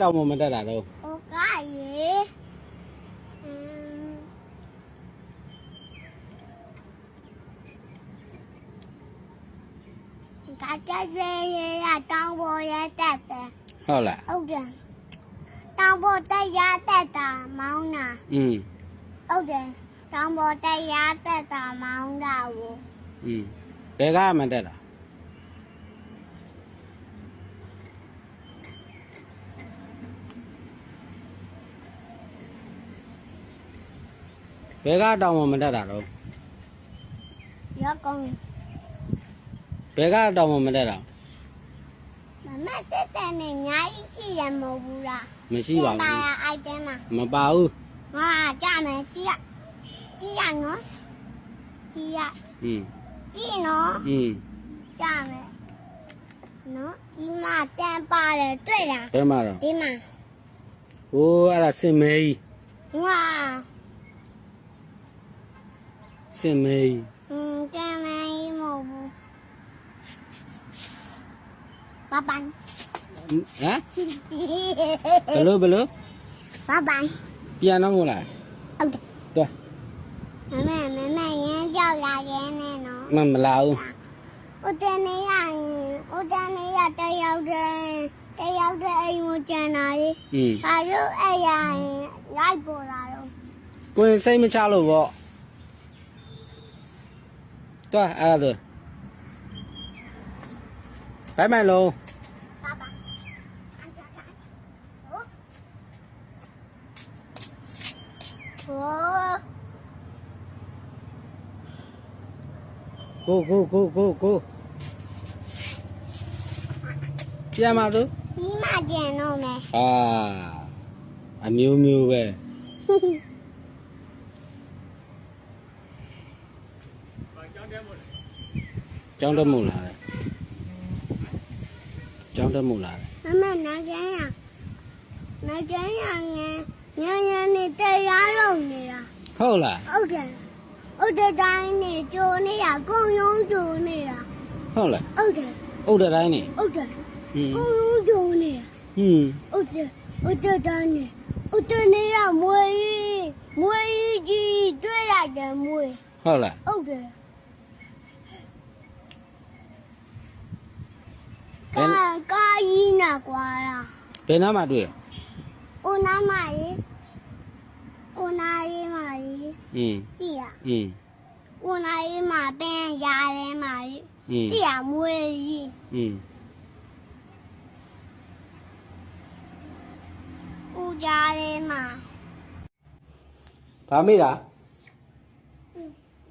တောင်မှမတက်တာတော့ ဟိုကရေအင်းကကြရေရေရတောင်းပေါ်ရတက်တယ် ဟုတ်လား ဟုတ်တယ်တောင်းပေါ်တက်ရတက်တာမောင်းတာ อืม ဟုတ်တယ်တောင်းပေါ်တက်ရတက်တာမောင်းတာကို อืมဘယ်ကမှတက်တာ ဘယ်ကတောင်မှမတက်တာတော့ ရောကောင်း ဘယ်ကတောင်မှမတက်တာ မမတက်တဲ့နဲ့ညာကြီးကြည့်ရမဟုတ်ဘူးလား မရှိပါ တာ ဘူး ရအိုက်တယ်မှာ မပါဘူး ငါကြမယ်ကြည့်ရကြည့်ရနော်ကြည့်ရ อืม ကြည့်နော် อืม ကြမယ်နော်ဒီမှာတန်ပါတယ်တွေ့လား ဘယ်မှာတော့ ဒီမှာ ဟိုးအဲ့ဒါစင်မဲကြီး ငါ စင်မဲကြီးอืมแกไม่หมูบ๊ายบายဟမ်ဘလို့ဘလို့บ๊ายบายပြန်တော့ဟုတ်လားโอเคသွားแม่แม่แม่ยังเจ้าลาเย็นแน่เนาะမမလာဘူးอุตนะยะอุตนะยะตะยောက်တယ်တယောက်တည်းအိမ်ကိုကြံတာလေอืมဘာလို့အဲ့ရရင်လိုက်ပေါ်လာတော့ကိုယ်စိတ်မချလို့ဗော Toi, à, à rồi. Bye bye luôn. Cô cô cô cô cô. Chị em à tu? Chị mà chị nó mẹ. À. anh miu miu về. ကြောင်းတက်မှုလာတယ်ကြောင်းတက်မှုလာတယ်မမနာကြရနာကြရငယ်ညဉ့်ညဉ့်နေတရားလုံးနေတာဟုတ်လားဟုတ်တယ်ဟုတ်တယ်တိုင်းနေဂျိုနေရကုံယုံဂျိုနေတာဟုတ်လားဟုတ်တယ်ဟုတ်တယ်တိုင်းနေဟုတ်တယ်ကုံယုံဂျိုနေဟွန်းဟုတ်တယ်ဟုတ်တယ်တိုင်းနေဟုတ်တယ်နေရမွေကြီးမွေကြီးတွေ့ရတယ်မွေဟုတ်လားဟုတ်တယ် ယ်ကာကြီးနာကွာလားဘယ်နားမှာတွေ့လဲကိုနားမှာရေကိုနားရေးမှာရေအင်းတိရအင်းကိုနားရေးမှာပင်ရာထဲမှာရေတိရမွေးကြီးအင်းဦးကြားထဲမှာဒါမေးတာ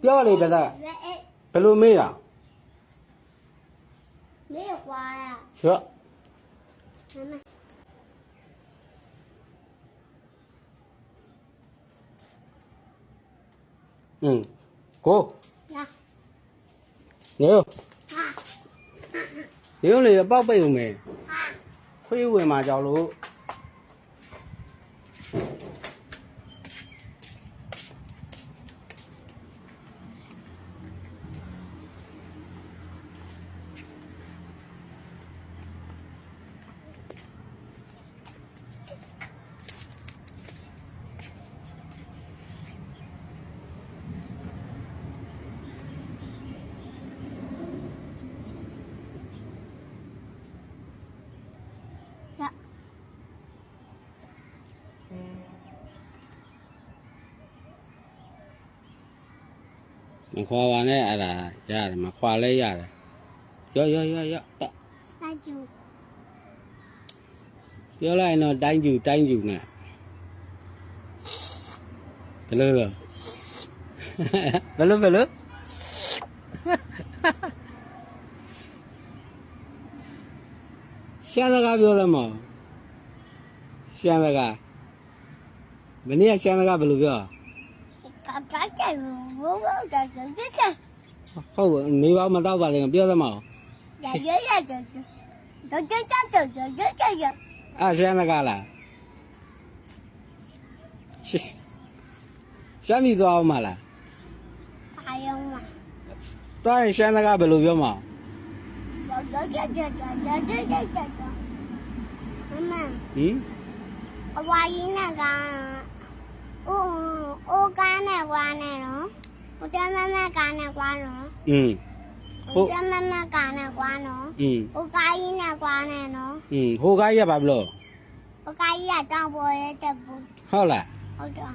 ပြောလေတသက်ဘယ်လိုမေးတာ没有花呀。 ကျော်อืมโก呀你哟你哟你要报备有没亏ဝင်มาကြောက်လို့ မခွာပါနဲ့အဲ့ဒါရတယ်မခွာလဲရတယ်ရောရောရောရောတက်စာကျူပြောလိုက်ရင်တော့တိုင်းကျူတိုင်းကျူနဲ့ဘယ်လိုလဲဘယ်လိုဘယ်လိုရှမ်းစကားပြောလဲမဟုတ်ရှမ်းစကားမနေ့ကရှမ်းစကားဘယ်လိုပြော ဘာကြိုက်ဘူးဘောဘောကြိုက်တယ်ကြိုက်တယ်ဟုတ်ဘူးနေပါမတော့ပါလေပြောသမောင်းရရရကြိုက်တယ်တော့ကြိုက်တယ်ကြိုက်တယ်ကြိုက်တယ်အားရှမ်းလကားလားရှမ်းပြီသွားအောင်မလားအာယုံမတော့ရှမ်းလကားဘယ်လိုပြောမလဲတော့ကြိုက်တယ်ကြိုက်တယ်ကြိုက်တယ်မမဟင်အဝါရင်းက ဟိုတမမကန်းနဲ့ကွာနော် อืม ဟိုတမမကန်းနဲ့ကွာနော် อืม ဟိုကားကြီးနဲ့ကွာနဲ့နော် อืมဟိုကားရပါဘလို့ ဟိုကားကြီးကတောင်ပေါ်ရဲ့တက်ဘူး ဟုတ်လား ဟုတ်တော့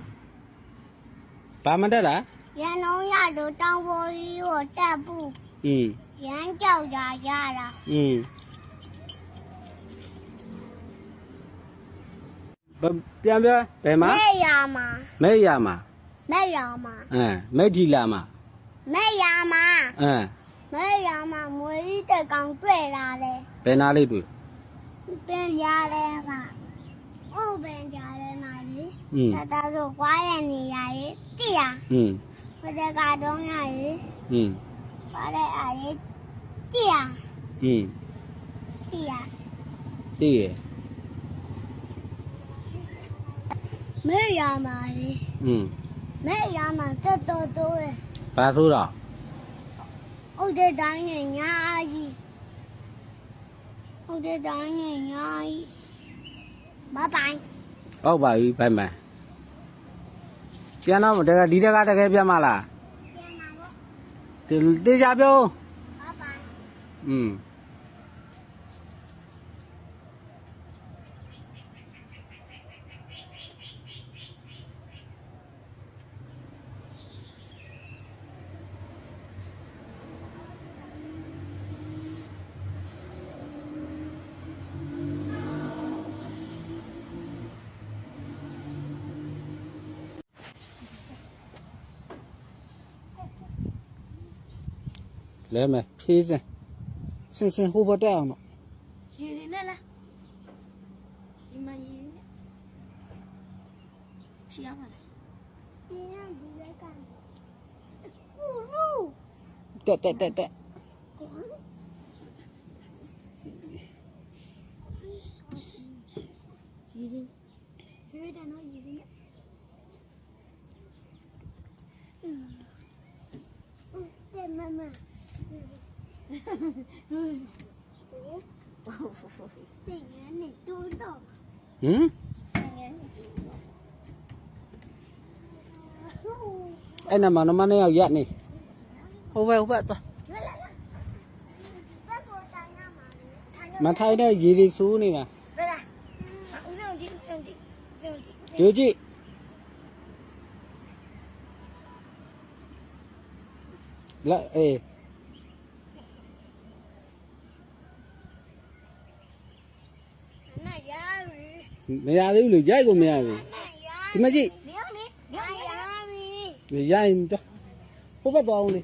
ဘာမတက်လား ရန်လုံးရတော့တောင်ပေါ်ကြီးကိုတက်ဘူး อืม ရန်ကြောက်ကြရတာ อืมဘပြန်ပြဘယ်မှာ မဲ့ရမှာ မဲရမှာ 没有嘛？嗯，没提了嘛？没有嘛？嗯，没有嘛？我一直刚对啦嘞，在哪里对？变家嘞嘛，我变家嘞嘛哩，嗯他他说瓜也你呀哩，对呀，嗯我在家中呀哩，嗯瓜嘞呀哩，对呀，嗯，对呀，对耶，没有嘛哩，嗯 မဲအရာမှာတက်တော်တိုးတယ်ဘာဆိုတော့ဟုတ်တဲ့တိုင်းရဲ့ညာကြီးဟုတ်တဲ့တိုင်းရဲ့ညာကြီးဘိုင်ဟုတ်ပါပြီဘိုင်မန်ပြန်တော့တကယ်ဒီတကတကယ်ပြန်မလားပြန်ပါဗောတေချာပြောဘိုင်อืม တဲ့မမတင်ငန်းနဲ့တိုးတော့ဟမ်ငယ်နေအဲ့နမနမနဲ့ရောက်ရက်နေဟိုဘက်ဟိုဘက်သွားလာလာလာဘယ်ကိုဆိုင်ရ မှာလဲထိုင်ရမထိုင်တဲ့ရေတွေစိုးနေတာဘယ်လားဦးစုံကြည့်ဦးစုံကြည့်ဦးစုံကြည့် ကြိုကြည့်လာအေး မရပြီ မရသေးဘူးလေရိုက်ကိုမရဘူးမရဒီမကြည့်နေအောင်နေနေမအောင်နေရပြီရိုက်တော့ဟိုဘက်သွားအောင်လေ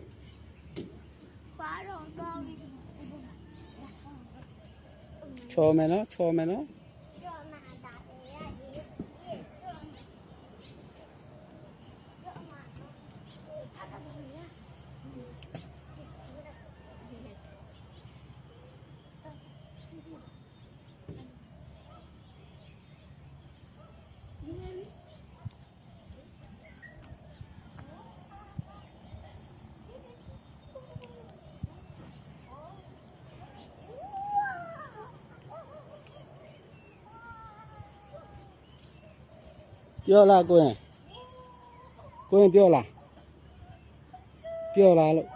ပါတော့တော့ပြီချော်မယ်နော်ချော်မယ်နော် ကျော်မှာတာရရည်ကျော်မှာကျော်မှာဖတ်တယ်ရ ပြောလားကိုရင်ကိုရင်ပြောလားပြောလားလို့